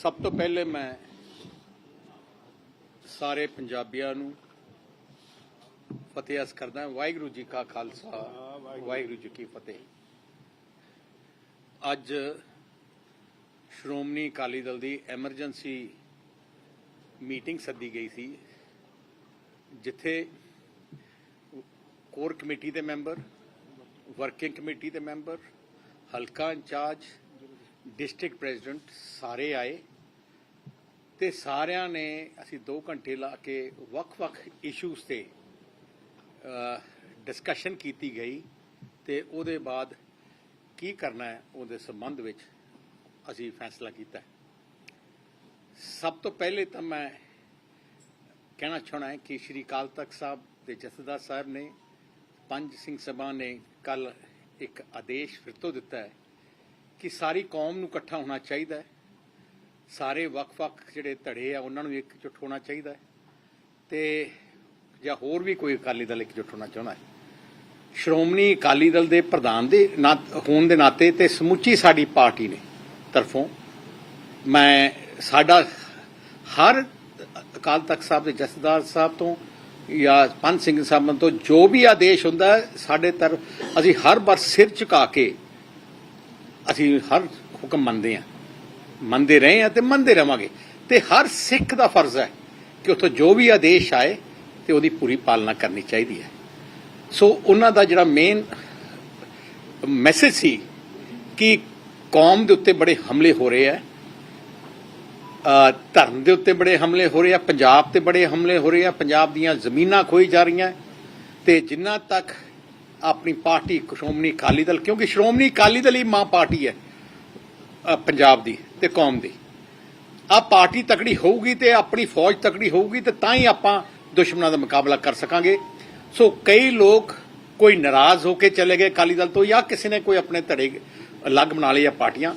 ਸਭ ਤੋਂ ਪਹਿਲੇ ਮੈਂ ਸਾਰੇ ਪੰਜਾਬੀਆਂ ਨੂੰ ਫਤਿਹ ਅਸ ਕਰਦਾ ਵਾਹਿਗੁਰੂ ਜੀ ਕਾ ਖਾਲਸਾ, ਵਾਹਿਗੁਰੂ ਜੀ ਕੀ ਫਤਿਹ। ਅੱਜ ਸ਼੍ਰੋਮਣੀ ਅਕਾਲੀ ਦਲ ਦੀ ਐਮਰਜੈਂਸੀ ਮੀਟਿੰਗ ਸੱਦੀ ਗਈ ਸੀ, ਜਿੱਥੇ ਕੋਰ ਕਮੇਟੀ ਦੇ ਮੈਂਬਰ, ਵਰਕਿੰਗ ਕਮੇਟੀ ਦੇ ਮੈਂਬਰ, ਹਲਕਾ ਇੰਚਾਰਜ, ਡਿਸਟ੍ਰਿਕਟ ਪ੍ਰੈਜ਼ੀਡੈਂਟ ਸਾਰੇ ਆਏ। ਤੇ ਸਾਰਿਆਂ ਨੇ ਅਸੀਂ 2 ਘੰਟੇ ਲਾ ਕੇ ਵੱਖ-ਵੱਖ ਇਸ਼ੂਜ਼ ਤੇ ਡਿਸਕਸ਼ਨ ਕੀਤੀ ਗਈ ਤੇ ਉਹਦੇ ਬਾਅਦ ਕੀ ਕਰਨਾ ਹੈ ਉਹਦੇ ਸੰਬੰਧ ਵਿੱਚ ਅਸੀਂ ਫੈਸਲਾ ਕੀਤਾ ਸਭ ਤੋਂ ਪਹਿਲੇ ਤਾਂ ਮੈਂ ਕਹਿਣਾ ਚਾਹਣਾ ਕਿ ਸ਼੍ਰੀ ਅਕਾਲ ਤਖਤ ਸਾਹਿਬ ਦੇ ਜਥੇਦਾਰ ਸਾਹਿਬ ਨੇ, ਪੰਜ ਸਿੰਘ ਸਭਾ ਨੇ ਕੱਲ ਇੱਕ ਆਦੇਸ਼ ਫਿਰ ਤੋਂ ਦਿੱਤਾ ਹੈ ਕਿ ਸਾਰੀ ਕੌਮ ਨੂੰ ਇਕੱਠਾ ਹੋਣਾ ਚਾਹੀਦਾ ਹੈ। ਸਾਰੇ ਵੱਖ-ਵੱਖ ਜਿਹੜੇ ਧੜੇ ਆ, ਉਹਨਾਂ ਨੂੰ ਇੱਕ ਜੁੱਟ ਹੋਣਾ ਚਾਹੀਦਾ ਹੈ। ਤੇ ਜਾਂ ਹੋਰ ਵੀ ਕੋਈ ਅਕਾਲੀ ਦਲ ਇਕਜੁੱਟ ਹੋਣਾ ਚਾਹੁੰਦਾ ਹੈ। ਸ਼੍ਰੋਮਣੀ ਅਕਾਲੀ ਦਲ ਦੇ ਪ੍ਰਧਾਨ ਦੇ ਨਾ- ਹੋਣ ਦੇ ਨਾਤੇ ਤੇ ਸਮੁੱਚੀ ਸਾਡੀ ਪਾਰਟੀ ਨੇ ਤਰਫੋਂ ਮੈਂ ਸਾਡਾ ਹਰ ਅਕਾਲ ਤਖਤ ਸਾਹਿਬ ਦੇ ਜਥੇਦਾਰ ਸਾਹਿਬ ਤੋਂ ਜਾਂ ਪੰਜ ਸਿੰਘ ਸਾਹਿਬ ਤੋਂ ਜੋ ਵੀ ਆਦੇਸ਼ ਹੁੰਦਾ ਸਾਡੇ ਤਰ ਅਸੀਂ ਹਰ ਵਾਰ ਸਿਰ ਝੁਕਾ ਕੇ ਅਸੀਂ ਹਰ ਹੁਕਮ ਮੰਨਦੇ ਹਾਂ। ਮੰਨਦੇ ਰਹੇ ਹਾਂ ਤੇ ਮੰਨਦੇ ਰਵਾਂਗੇ। ਤੇ ਹਰ ਸਿੱਖ ਦਾ ਫਰਜ਼ ਹੈ ਕਿ ਉੱਥੋਂ ਜੋ ਵੀ ਆਦੇਸ਼ ਆਏ ਤੇ ਉਹਦੀ ਪੂਰੀ ਪਾਲਣਾ ਕਰਨੀ ਚਾਹੀਦੀ ਹੈ। ਸੋ ਉਹਨਾਂ ਦਾ ਜਿਹੜਾ ਮੇਨ ਮੈਸੇਜ ਸੀ ਕਿ ਕੌਮ ਦੇ ਉੱਤੇ ਬੜੇ ਹਮਲੇ ਹੋ ਰਹੇ ਆ ਧਰਮ ਦੇ ਉੱਤੇ ਬੜੇ ਹਮਲੇ ਹੋ ਰਹੇ ਆ, ਪੰਜਾਬ ਤੇ ਬੜੇ ਹਮਲੇ ਹੋ ਰਹੇ ਆ, ਪੰਜਾਬ ਦੀਆਂ ਜ਼ਮੀਨਾਂ ਖੋਈ ਜਾ ਰਹੀਆਂ ਤੇ ਜਿੰਨਾ ਤੱਕ ਆਪਣੀ ਪਾਰਟੀ ਸ਼੍ਰੋਮਣੀ ਅਕਾਲੀ ਦਲ, ਕਿਉਂਕਿ ਸ਼੍ਰੋਮਣੀ ਅਕਾਲੀ ਦਲ ਹੀ ਮਾਂ ਪਾਰਟੀ ਹੈ ਪੰਜਾਬ ਦੀ। ਤੇ ਕੌਮ ਦੀ। ਆ ਪਾਰਟੀ ਤਕੜੀ ਹੋਊਗੀ ਤੇ ਆਪਣੀ ਫੌਜ ਤਕੜੀ ਹੋਊਗੀ ਤੇ ਤਾਂ ਹੀ ਆਪਾਂ ਦੁਸ਼ਮਣਾਂ ਦਾ ਮੁਕਾਬਲਾ ਕਰ ਸਕਾਂਗੇ। ਸੋ ਕਈ ਲੋਕ ਕੋਈ ਨਾਰਾਜ਼ ਹੋ ਕੇ ਚਲੇ ਗਏ ਅਕਾਲੀ ਦਲ ਤੋਂ ਜਾਂ ਕਿਸੇ ਨੇ ਕੋਈ ਆਪਣੇ ਧੜੇ ਅਲੱਗ ਬਣਾ ਲਏ ਆ ਪਾਰਟੀਆਂ।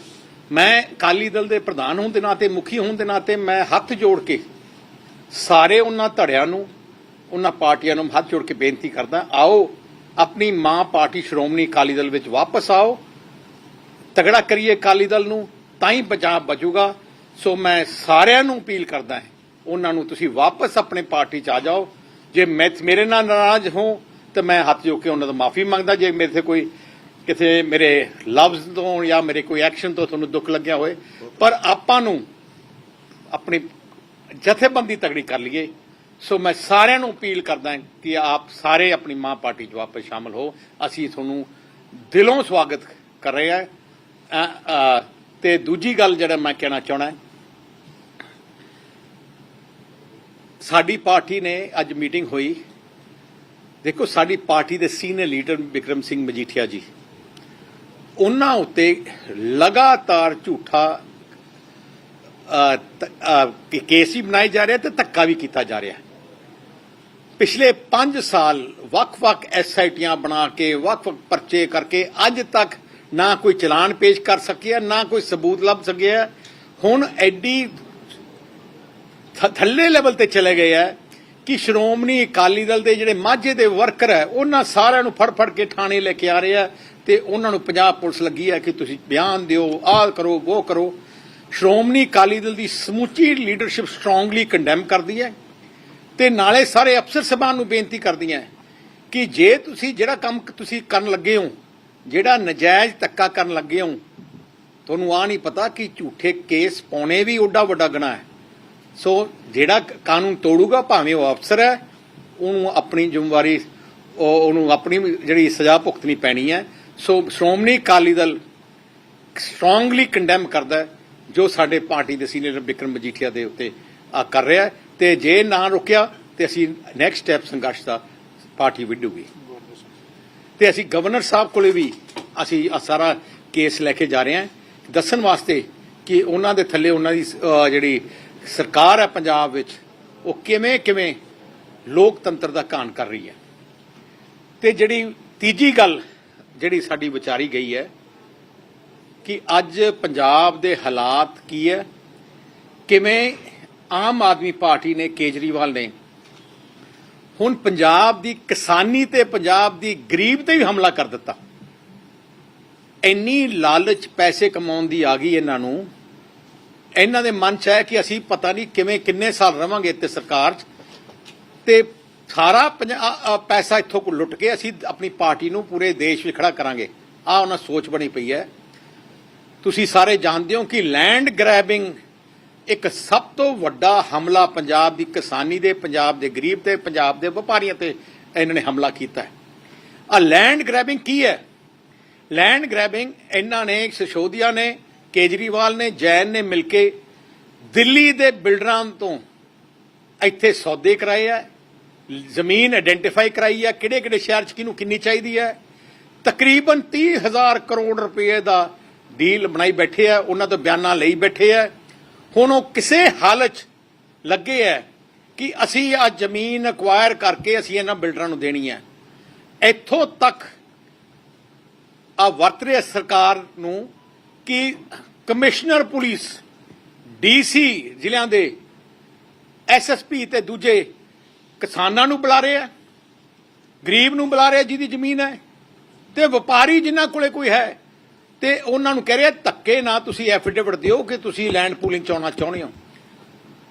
ਮੈਂ ਅਕਾਲੀ ਦਲ ਦੇ ਪ੍ਰਧਾਨ ਹੋਣ ਦੇ ਨਾਤੇ, ਮੁਖੀ ਹੋਣ ਦੇ ਨਾਤੇ ਮੈਂ ਹੱਥ ਜੋੜ ਕੇ ਸਾਰੇ ਉਹਨਾਂ ਧੜਿਆਂ ਨੂੰ, ਉਹਨਾਂ ਪਾਰਟੀਆਂ ਨੂੰ ਹੱਥ ਜੋੜ ਕੇ ਬੇਨਤੀ ਕਰਦਾ, ਆਓ ਆਪਣੀ ਮਾਂ ਪਾਰਟੀ ਸ਼੍ਰੋਮਣੀ ਅਕਾਲੀ ਦਲ ਵਿੱਚ ਵਾਪਸ ਆਓ, ਤਗੜਾ ਕਰੀਏ ਅਕਾਲੀ ਦਲ ਨੂੰ ਤਾਂ ਹੀ ਪੰਜਾਬ ਬਚੂਗਾ। ਸੋ ਮੈਂ ਸਾਰਿਆਂ ਨੂੰ ਅਪੀਲ ਕਰਦਾ ਹਾਂ, ਉਹਨਾਂ ਨੂੰ ਤੁਸੀਂ ਵਾਪਸ ਆਪਣੇ ਪਾਰਟੀ ਚ ਆ ਜਾਓ। ਜੇ ਮੈਂ ਮੇਰੇ ਨਾਲ ਨਾਰਾਜ਼ ਹੋ ਤਾਂ ਮੈਂ ਹੱਥ ਜੋੜ ਕੇ ਉਹਨਾਂ ਤੋਂ ਮਾਫੀ ਮੰਗਦਾ। ਜੇ ਮੇਰੇ ਤੇ ਕੋਈ ਕਿਤੇ ਮੇਰੇ ਲਫ਼ਜ਼ ਤੋਂ ਜਾਂ ਮੇਰੇ ਕੋਈ ਐਕਸ਼ਨ ਤੋਂ ਤੁਹਾਨੂੰ ਦੁੱਖ ਲੱਗਿਆ ਹੋਏ, ਪਰ ਆਪਾਂ ਨੂੰ ਆਪਣੀ ਜਥੇਬੰਦੀ ਤਗੜੀ ਕਰ ਲਈਏ। ਸੋ ਮੈਂ ਸਾਰਿਆਂ ਨੂੰ ਅਪੀਲ ਕਰਦਾ ਕਿ ਆਪ ਸਾਰੇ ਆਪਣੀ ਮਾਂ ਪਾਰਟੀ 'ਚ ਵਾਪਸ ਸ਼ਾਮਲ ਹੋ। ਅਸੀਂ ਤੁਹਾਨੂੰ ਦਿਲੋਂ ਸਵਾਗਤ ਕਰ ਰਹੇ ਹਾਂ। ਤੇ ਦੂਜੀ ਗੱਲ ਜਿਹੜਾ ਮੈਂ ਕਹਿਣਾ ਚਾਹਣਾ ਸਾਡੀ ਪਾਰਟੀ ਨੇ ਅੱਜ ਮੀਟਿੰਗ ਹੋਈ। ਦੇਖੋ, ਸਾਡੀ ਪਾਰਟੀ ਦੇ ਸੀਨੀਅਰ ਲੀਡਰ ਵਿਕਰਮ ਸਿੰਘ ਮਜੀਠੀਆ ਜੀ, ਉਹਨਾਂ ਉੱਤੇ ਲਗਾਤਾਰ ਝੂਠਾ ਕੇਸ ਵੀ ਬਣਾਏ ਜਾ ਰਿਹਾ ਤੇ ਧੱਕਾ ਵੀ ਕੀਤਾ ਜਾ ਰਿਹਾ। ਪਿਛਲੇ 5 ਸਾਲ ਵੱਖ-ਵੱਖ ਐਸਆਈਟੀਆਂ ਬਣਾ ਕੇ, ਵੱਖ-ਵੱਖ ਪਰਚੇ ਕਰਕੇ ਅੱਜ ਤੱਕ ਨਾ ਕੋਈ ਚਲਾਨ ਪੇਸ਼ ਕਰ ਸਕਿਆ, ਨਾ ਕੋਈ ਸਬੂਤ ਲੱਭ ਸਕਿਆ। ਹੁਣ ਐਡੀ ਥੱਲੇ ਲੈਵਲ ਤੇ ਚਲੇ ਗਏ ਹੈ ਕਿ ਸ਼੍ਰੋਮਣੀ ਅਕਾਲੀ ਦਲ ਦੇ ਜਿਹੜੇ ਮਾਝੇ ਦੇ ਵਰਕਰ ਹੈ ਉਹਨਾਂ ਸਾਰਿਆਂ ਨੂੰ ਫੜ-ਫੜ ਕੇ ਥਾਣੇ ਲੈ ਕੇ ਆ ਰਹੇ ਆ ਤੇ ਉਹਨਾਂ ਨੂੰ ਪੰਜਾਬ ਪੁਲਿਸ ਲੱਗੀ ਹੈ ਕਿ ਤੁਸੀਂ ਬਿਆਨ ਦਿਓ, ਆਹ ਕਰੋ, ਉਹ ਕਰੋ। ਸ਼੍ਰੋਮਣੀ ਅਕਾਲੀ ਦਲ ਦੀ ਸਮੁੱਚੀ ਲੀਡਰਸ਼ਿਪ ਸਟਰੋਂਗਲੀ ਕੰਡੈਮ ਕਰਦੀ ਹੈ ਤੇ ਨਾਲੇ ਸਾਰੇ ਅਫਸਰ ਸਭਾਨ ਨੂੰ ਬੇਨਤੀ ਕਰਦੀਆਂ ਕਿ ਜੇ ਤੁਸੀਂ ਜਿਹੜਾ ਕੰਮ ਤੁਸੀਂ ਕਰਨ ਲੱਗੇ ਹੋ ਜਿਹੜਾ ਨਜਾਇਜ਼ ਧੱਕਾ ਕਰਨ ਲੱਗੇ ਹੋ, ਤੁਹਾਨੂੰ ਆ ਨਹੀਂ ਪਤਾ ਕਿ ਝੂਠੇ ਕੇਸ ਪਾਉਣੇ ਵੀ ਓਡਾ ਵੱਡਾ ਗੁਨਾਹ ਹੈ। ਸੋ ਜਿਹੜਾ ਕਾਨੂੰਨ ਤੋੜੂਗਾ, ਭਾਵੇਂ ਉਹ ਅਫਸਰ ਹੈ, ਉਹਨੂੰ ਆਪਣੀ ਜ਼ਿੰਮੇਵਾਰੀ ਉਹਨੂੰ ਆਪਣੀ ਜਿਹੜੀ ਸਜ਼ਾ ਭੁਗਤਣੀ ਪੈਣੀ ਹੈ। So Shiromani Akali Dal strongly condemn ਕਰਦਾ ਹੈ, ਜੋ ਸਾਡੇ ਪਾਰਟੀ ਦੇ ਸੀਨੀਅਰ ਵਿਕਰਮ ਮਜੀਠੀਆ ਦੇ ਉੱਤੇ ਆ ਕਰ ਰਿਹਾ ਹੈ। ਤੇ ਜੇ ਨਾ ਰੁਕਿਆ, ਤੇ ਅਸੀਂ ਨੈਕਸਟ ਸਟੈਪ ਸੰਘਰਸ਼ ਦਾ ਪਾਰਟੀ ਵਿੱਢੂਗੀ। ਤੇ ਅਸੀਂ ਗਵਰਨਰ ਸਾਹਿਬ ਕੋਲੇ ਵੀ ਅਸੀਂ ਆਹ ਸਾਰਾ ਕੇਸ ਲੈ ਕੇ ਜਾ ਰਹੇ ਹਾਂ। ਦੱਸਣ ਵਾਸਤੇ ਕਿ ਉਹਨਾਂ ਦੇ ਥੱਲੇ ਉਹਨਾਂ ਦੀ ਜਿਹੜੀ ਸਰਕਾਰ ਹੈ ਪੰਜਾਬ ਵਿੱਚ, ਉਹ ਕਿਵੇਂ ਕਿਵੇਂ ਲੋਕਤੰਤਰ ਦਾ ਕਾਨ ਕਰ ਰਹੀ ਹੈ। ਤੇ ਜਿਹੜੀ ਤੀਜੀ ਗੱਲ, ਜਿਹੜੀ ਸਾਡੀ ਵਿਚਾਰੀ ਗਈ ਹੈ ਕਿ ਅੱਜ ਪੰਜਾਬ ਦੇ ਹਾਲਾਤ ਕੀ ਹੈ, ਕਿਵੇਂ ਆਮ ਆਦਮੀ ਪਾਰਟੀ ਨੇ ਕੇਜਰੀਵਾਲ ਨੇ ਹੁਣ ਪੰਜਾਬ ਦੀ ਕਿਸਾਨੀ ਤੇ ਪੰਜਾਬ ਦੀ ਗਰੀਬ ਤੇ ਵੀ ਹਮਲਾ ਕਰ ਦਿੱਤਾ। ਇੰਨੀ ਲਾਲਚ ਪੈਸੇ ਕਮਾਉਣ ਦੀ ਆ ਗਈ ਇਹਨਾਂ ਨੂੰ। ਇਹਨਾਂ ਦੇ ਮਨ 'ਚ ਹੈ ਕਿ ਅਸੀਂ ਪਤਾ ਨਹੀਂ ਕਿਵੇਂ ਕਿੰਨੇ ਸਾਲ ਰਵਾਂਗੇ ਇੱਥੇ ਸਰਕਾਰ 'ਚ। ਤੇ ਸਾਰਾ ਪੰਜਾ- ਪੈਸਾ ਇੱਥੋਂ ਕੋ ਲੁੱਟ ਕੇ ਅਸੀਂ ਆਪਣੀ ਪਾਰਟੀ ਨੂੰ ਪੂਰੇ ਦੇਸ਼ ਵਿੱਚ ਖੜਾ ਕਰਾਂਗੇ। ਆ ਉਹਨਾਂ ਸੋਚ ਬਣੀ ਪਈ ਹੈ। ਤੁਸੀਂ ਸਾਰੇ ਜਾਣਦੇ ਹੋ ਕਿ ਲੈਂਡ ਗ੍ਰੈਬਿੰਗ ਇੱਕ ਸਭ ਤੋਂ ਵੱਡਾ ਹਮਲਾ ਪੰਜਾਬ ਦੀ ਕਿਸਾਨੀ ਦੇ, ਪੰਜਾਬ ਦੇ ਗਰੀਬ ਤੇ, ਪੰਜਾਬ ਦੇ ਵਪਾਰੀਆਂ ਤੇ ਇਹਨਾਂ ਨੇ ਹਮਲਾ ਕੀਤਾ ਹੈ। ਆ ਲੈਂਡ ਗ੍ਰੈਬਿੰਗ ਕੀ ਹੈ? ਲੈਂਡ ਗ੍ਰੈਬਿੰਗ ਇਹਨਾਂ ਨੇ ਸਿਸੋਦੀਆ ਨੇ, ਕੇਜਰੀਵਾਲ ਨੇ, ਜੈਨ ਨੇ ਮਿਲ ਕੇ ਦਿੱਲੀ ਦੇ ਬਿਲਡਰਾਂ ਤੋਂ ਇੱਥੇ ਸੌਦੇ ਕਰਾਏ ਆ, ਜ਼ਮੀਨ ਆਇਡੈਂਟੀਫਾਈ ਕਰਾਈ ਹੈ ਕਿਹੜੇ ਕਿਹੜੇ ਸ਼ਹਿਰ 'ਚ ਕਿਹਨੂੰ ਕਿੰਨੀ ਚਾਹੀਦੀ ਹੈ। ਤਕਰੀਬਨ 30000 ਕਰੋੜ ਰੁਪਏ ਦਾ ਡੀਲ ਬਣਾਈ ਬੈਠੇ ਆ, ਉਹਨਾਂ ਤੋਂ ਬਿਆਨਾਂ ਲਈ ਬੈਠੇ ਆ। ਹੁਣ ਉਹ ਕਿਸੇ ਹਾਲਤ ਲੱਗੇ ਹੈ ਕਿ ਅਸੀਂ ਆ ਜ਼ਮੀਨ ਅਕਵਾਇਰ ਕਰਕੇ ਅਸੀਂ ਇਹਨਾਂ ਬਿਲਡਰਾਂ ਨੂੰ ਦੇਣੀ ਹੈ ਇੱਥੋਂ ਤੱਕ ਆ ਵਰਤ ਰਿਹਾ ਸਰਕਾਰ ਨੂੰ ਕਿ ਕਮਿਸ਼ਨਰ ਪੁਲਿਸ ਡੀਸੀ ਜ਼ਿਲ੍ਹਿਆਂ ਦੇ ਐਸਐਸਪੀ ਤੇ ਦੂਜੇ ਕਿਸਾਨਾਂ ਨੂੰ ਬੁਲਾ ਰਹੇ ਆ ਗਰੀਬ ਨੂੰ ਬੁਲਾ ਰਹੇ ਜਿਹਦੀ ਜ਼ਮੀਨ ਹੈ ਤੇ ਵਪਾਰੀ ਜਿਨ੍ਹਾਂ ਕੋਲੇ ਕੋਈ ਹੈ ਤੇ ਉਹਨਾਂ ਨੂੰ ਕਹਿ ਰਿਹਾ, ਧੱਕੇ ਨਾ ਤੁਸੀਂ ਐਫੀਡੇਵਿਟ ਦਿਓ ਕਿ ਤੁਸੀਂ ਲੈਂਡ ਪੂਲਿੰਗ ਚ ਆਉਣਾ ਚਾਹੁੰਦੇ ਹੋ।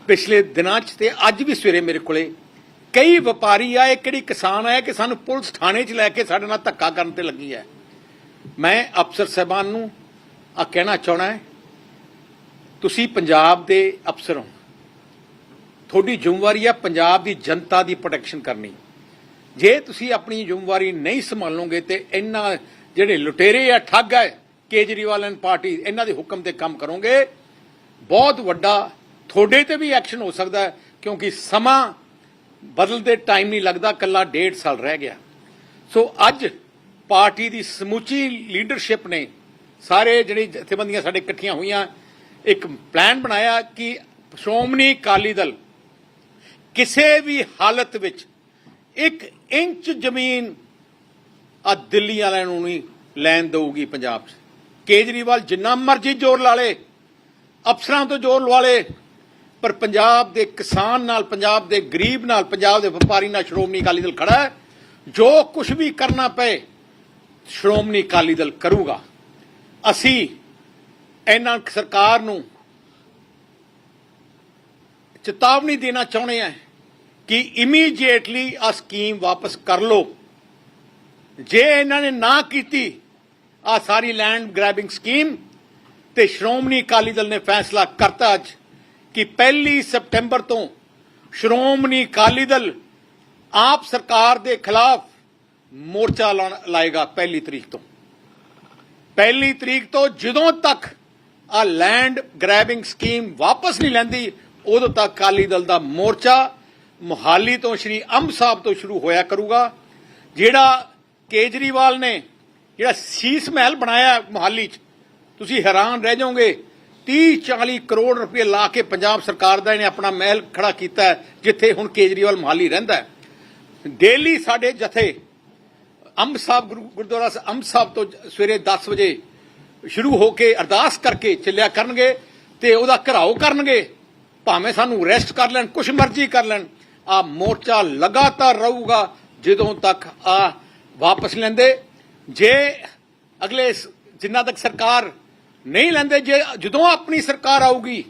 ਪਿਛਲੇ ਦਿਨਾਂ 'ਚ ਤੇ ਅੱਜ ਵੀ ਸਵੇਰੇ ਮੇਰੇ ਕੋਲੇ ਕਈ ਵਪਾਰੀ ਆਏ, ਕਿਹੜੀ ਕਿਸਾਨ ਆਏ ਕਿ ਸਾਨੂੰ ਪੁਲਿਸ ਥਾਣੇ 'ਚ ਲੈ ਕੇ ਸਾਡੇ ਨਾਲ ਧੱਕਾ ਕਰਨ ਤੇ ਲੱਗੀ ਹੈ। ਮੈਂ ਅਫਸਰ ਸਾਹਿਬਾਨ ਨੂੰ ਆ ਕਹਿਣਾ ਚਾਹਣਾ ਹੈ, ਤੁਸੀਂ ਪੰਜਾਬ ਦੇ ਅਫਸਰ ਹੋ। ਤੁਹਾਡੀ ਜ਼ਿੰਮੇਵਾਰੀ ਹੈ ਪੰਜਾਬ ਦੀ ਜਨਤਾ ਦੀ ਪ੍ਰੋਟੈਕਸ਼ਨ ਕਰਨੀ। ਜੇ ਤੁਸੀਂ ਆਪਣੀ ਜ਼ਿੰਮੇਵਾਰੀ ਨਹੀਂ ਸੰਭਾਲੋਗੇ ਤੇ ਇਹਨਾਂ ਜਿਹੜੇ ਲੁਟੇਰੇ ਆ, ਠੱਗ ਹੈ ਕੇਜਰੀਵਾਲ ਐਂਡ ਪਾਰਟੀ ਇਹਨਾਂ ਦੇ ਹੁਕਮ ਤੇ ਕੰਮ ਕਰੋਗੇ। ਬਹੁਤ ਵੱਡਾ, ਤੁਹਾਡੇ ਤੇ ਵੀ ਐਕਸ਼ਨ ਹੋ ਸਕਦਾ ਕਿਉਂਕਿ ਸਮਾਂ ਬਦਲਦੇ ਟਾਈਮ ਨਹੀਂ ਲੱਗਦਾ ਕੱਲਾ ਡੇਢ ਸਾਲ ਰਹਿ ਗਿਆ। ਸੋ ਅੱਜ ਪਾਰਟੀ ਦੀ ਸਮੁੱਚੀ ਲੀਡਰਸ਼ਿਪ ਨੇ ਸਾਰੇ ਜਿਹੜੇ ਜਥੇਬੰਦੀਆਂ ਸਾਡੇ ਇਕੱਠੀਆਂ ਹੋਈਆਂ, ਇੱਕ ਪਲਾਨ ਬਣਾਇਆ ਕਿ ਸ਼੍ਰੋਮਣੀ ਅਕਾਲੀ ਦਲ ਕਿਸੇ ਵੀ ਹਾਲਤ ਵਿੱਚ ਇੱਕ ਇੰਚ ਜ਼ਮੀਨ ਆ ਦਿੱਲੀ ਵਾਲਿਆਂ ਨੂੰ ਨਹੀਂ ਲੈਣ ਦਊਗੀ ਪੰਜਾਬ 'ਚ। ਕੇਜਰੀਵਾਲ ਜਿੰਨਾ ਮਰਜ਼ੀ ਜ਼ੋਰ ਲਾ ਲੇ, ਅਫਸਰਾਂ ਤੋਂ ਜ਼ੋਰ ਲਵਾ ਲੇ, ਪਰ ਪੰਜਾਬ ਦੇ ਕਿਸਾਨ ਨਾਲ, ਪੰਜਾਬ ਦੇ ਗਰੀਬ ਨਾਲ, ਪੰਜਾਬ ਦੇ ਵਪਾਰੀ ਨਾਲ ਸ਼੍ਰੋਮਣੀ ਅਕਾਲੀ ਦਲ ਖੜਾ ਹੈ। ਜੋ ਕੁਝ ਵੀ ਕਰਨਾ ਪਏ, ਸ਼੍ਰੋਮਣੀ ਅਕਾਲੀ ਦਲ ਕਰੂਗਾ। ਅਸੀਂ ਇਹਨਾਂ ਸਰਕਾਰ ਨੂੰ ਚੇਤਾਵਨੀ ਦੇਣਾ ਚਾਹੁੰਦੇ ਹਾਂ ਕਿ ਇਮੀਡੀਏਟਲੀ ਆ ਸਕੀਮ ਵਾਪਸ ਕਰ ਲਓ। ਜੇ ਇਹਨਾਂ ਨੇ ਨਾ ਕੀਤੀ ਆ ਸਾਰੀ ਲੈਂਡ ਗ੍ਰੈਬਿੰਗ ਸਕੀਮ ਤੇ ਸ਼੍ਰੋਮਣੀ ਅਕਾਲੀ ਦਲ ਨੇ ਫੈਸਲਾ ਕਰਤਾ ਅੱਜ ਕਿ ਪਹਿਲੀ ਸਪਟੈਂਬਰ ਤੋਂ ਸ਼੍ਰੋਮਣੀ ਅਕਾਲੀ ਦਲ ਆਪ ਸਰਕਾਰ ਦੇ ਖਿਲਾਫ ਮੋਰਚਾ ਲਾਏਗਾ ਪਹਿਲੀ ਤਰੀਕ ਤੋਂ। ਪਹਿਲੀ ਤਰੀਕ ਤੋਂ ਜਦੋਂ ਤੱਕ ਆ ਲੈਂਡ ਗ੍ਰੈਬਿੰਗ ਸਕੀਮ ਵਾਪਸ ਨਹੀਂ ਲੈਂਦੀ, ਉਦੋਂ ਤੱਕ ਅਕਾਲੀ ਦਲ ਦਾ ਮੋਰਚਾ ਮੁਹਾਲੀ ਤੋਂ ਸ਼੍ਰੀ ਅੰਬ ਸਾਹਿਬ ਤੋਂ ਸ਼ੁਰੂ ਹੋਇਆ ਕਰੂਗਾ, ਜਿਹੜਾ ਕੇਜਰੀਵਾਲ ਨੇ ਜਿਹੜਾ ਸੀਸ ਮਹਿਲ ਬਣਾਇਆ ਮੁਹਾਲੀ 'ਚ ਤੁਸੀਂ ਹੈਰਾਨ ਰਹਿ ਜਾਓਗੇ। 30 40 ਕਰੋੜ ਰੁਪਏ ਲਾ ਕੇ ਪੰਜਾਬ ਸਰਕਾਰ ਦਾ ਇਹਨੇ ਆਪਣਾ ਮਹਿਲ ਖੜਾ ਕੀਤਾ ਹੈ, ਜਿੱਥੇ ਹੁਣ ਕੇਜਰੀਵਾਲ ਮੁਹਾਲੀ ਰਹਿੰਦਾ ਹੈ। ਡੇਲੀ ਸਾਡੇ ਜਥੇ ਅੰਬ ਸਾਹਿਬ ਗੁਰੂ- ਗੁਰਦੁਆਰਾ ਅੰਬ ਸਾਹਿਬ ਤੋਂ ਸਵੇਰੇ 10 ਵਜੇ ਸ਼ੁਰੂ ਹੋ ਕੇ ਅਰਦਾਸ ਕਰਕੇ ਚੱਲਿਆ ਕਰਨਗੇ ਤੇ ਉਹਦਾ ਘਰਾਓ ਕਰਨਗੇ। ਭਾਵੇਂ ਸਾਨੂੰ ਅਰੈਸਟ ਕਰ ਲੈਣ ਕੁਛ ਮਰਜ਼ੀ ਕਰ ਲੈਣ ਆ ਮੋਰਚਾ ਲਗਾਤਾਰ ਰਹੂਗਾ ਜਦੋਂ ਤੱਕ ਆ ਵਾਪਸ ਲੈਂਦੇ। ਜੇ ਅਗਲੇ ਸ- ਜਿੰਨਾ ਤੱਕ ਸਰਕਾਰ ਨਹੀਂ ਲੈਂਦੇ, ਜੇ ਜਦੋਂ ਆਪਣੀ ਸਰਕਾਰ ਆਊਗੀ,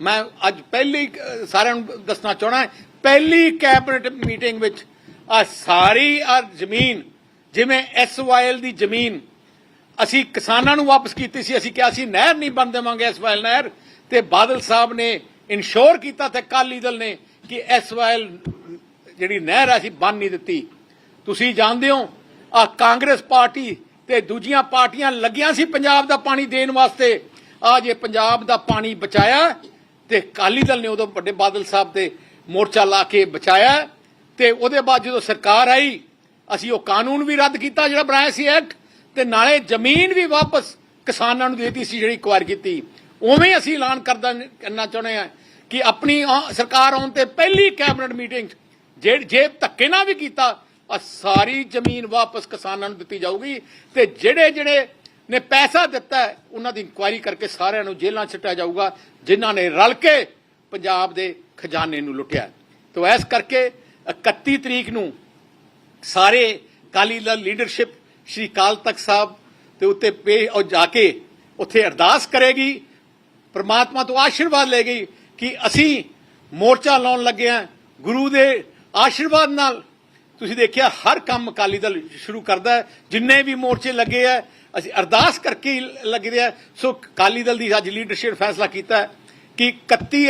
ਮੈਂ ਅੱਜ ਪਹਿਲੀ ਸਾਰਿਆਂ ਨੂੰ ਦੱਸਣਾ ਚਾਹਣਾ ਪਹਿਲੀ ਕੈਬਨਿਟ ਮੀਟਿੰਗ ਵਿੱਚ ਆ ਸਾਰੀ ਆ ਜ਼ਮੀਨ, ਜਿਵੇਂ ਐਸਵਾਈਐਲ ਦੀ ਜ਼ਮੀਨ, ਅਸੀਂ ਕਿਸਾਨਾਂ ਨੂੰ ਵਾਪਸ ਕੀਤੀ ਸੀ, ਅਸੀਂ ਕਿਹਾ ਸੀ, ਨਹਿਰ ਨਹੀਂ ਬਣ ਦੇਵਾਂਗੇ ਐਸਵਾਈਐਲ ਨਹਿਰ, ਤੇ ਬਾਦਲ ਸਾਹਿਬ ਨੇ ਇਨਸ਼ੋਰ ਕੀਤਾ ਤੇ ਅਕਾਲੀ ਦਲ ਨੇ ਕਿ ਐਸਵਾਈਐਲ ਜਿਹੜੀ ਨਹਿਰ ਆ, ਅਸੀਂ ਬਣ ਨਹੀਂ ਦਿੱਤੀ। ਤੁਸੀਂ ਜਾਣਦੇ ਹੋ ਆ ਕਾਂਗਰਸ ਪਾਰਟੀ ਤੇ ਦੂਜੀਆਂ ਪਾਰਟੀਆਂ ਲੱਗੀਆਂ ਸੀ ਪੰਜਾਬ ਦਾ ਪਾਣੀ ਦੇਣ ਵਾਸਤੇ। ਆ ਜੇ ਪੰਜਾਬ ਦਾ ਪਾਣੀ ਬਚਾਇਆ ਤੇ ਅਕਾਲੀ ਦਲ ਨੇ ਉਦੋਂ ਵੱਡੇ ਬਾਦਲ ਸਾਹਿਬ ਤੇ ਮੋਰਚਾ ਲਾ ਕੇ ਬਚਾਇਆ ਤੇ ਉਹਦੇ ਬਾਅਦ ਜਦੋਂ ਸਰਕਾਰ ਆਈ, ਅਸੀਂ ਉਹ ਕਾਨੂੰਨ ਵੀ ਰੱਦ ਕੀਤਾ ਜਿਹੜਾ ਬਣਾਇਆ ਸੀ ਐਕਟ ਤੇ ਨਾਲੇ ਜ਼ਮੀਨ ਵੀ ਵਾਪਸ ਕਿਸਾਨਾਂ ਨੂੰ ਦੇਤੀ ਸੀ ਜਿਹੜੀ ਕੁਆਰ ਕੀਤੀ। ਉਵੇਂ ਅਸੀਂ ਐਲਾਨ ਕਰਦਾ ਕਰਨਾ ਚਾਹੁੰਦੇ ਹਾਂ ਕਿ ਆਪਣੀ ਸਰਕਾਰ ਆਉਣ ਤੇ ਪਹਿਲੀ ਕੈਬਨਿਟ ਮੀਟਿੰਗ ਜੇ ਜੇ ਧੱਕੇ ਨਾਲ ਵੀ ਕੀਤਾ ਆ ਸਾਰੀ ਜ਼ਮੀਨ ਵਾਪਸ ਕਿਸਾਨਾਂ ਨੂੰ ਦਿੱਤੀ ਜਾਊਗੀ ਤੇ ਜਿਹੜੇ ਜਿਹੜੇ ਨੇ ਪੈਸਾ ਦਿੱਤਾ ਉਹਨਾਂ ਦੀ ਇਨਕੁਆਇਰੀ ਕਰਕੇ ਸਾਰਿਆਂ ਨੂੰ ਜੇਲ੍ਹਾਂ 'ਚ ਜਾਊਗਾ, ਜਿਨ੍ਹਾਂ ਨੇ ਰਲ ਕੇ ਪੰਜਾਬ ਦੇ ਖਜ਼ਾਨੇ ਨੂੰ ਲੁੱਟਿਆ ਤੋ ਇਸ ਕਰਕੇ 31 ਤਰੀਕ ਨੂੰ ਸਾਰੇ ਅਕਾਲੀ ਦਲ ਲੀਡਰਸ਼ਿਪ, ਸ਼੍ਰੀ ਕਾਲ ਤਖਤ ਸਾਹਿਬ ਤੇ ਉੱਤੇ ਪੇ ਉਹ ਜਾ ਕੇ ਉੱਥੇ ਅਰਦਾਸ ਕਰੇਗੀ, ਪ੍ਰਮਾਤਮਾ ਤੋਂ ਆਸ਼ੀਰਵਾਦ ਲੈ ਕਿ ਅਸੀਂ ਮੋਰਚਾ ਲਾਉਣ ਲੱਗੇ ਹਾਂ, ਗੁਰੂ ਦੇ ਆਸ਼ੀਰਵਾਦ ਨਾਲ ਤੁਸੀਂ ਦੇਖਿਆ, ਹਰ ਕੰਮ ਅਕਾਲੀ ਦਲ ਸ਼ੁਰੂ ਕਰਦਾ ਹੈ। ਜਿੰਨੇ ਵੀ ਮੋਰਚੇ ਲੱਗੇ ਆ ਅਸੀਂ ਅਰਦਾਸ ਕਰਕੇ ਹੀ ਲੱਗ ਰਿਹਾ ਸੋ ਅਕਾਲੀ ਦਲ ਦੀ ਅੱਜ ਲੀਡਰਸ਼ਿਪ ਫੈਸਲਾ ਕੀਤਾ ਕਿ 31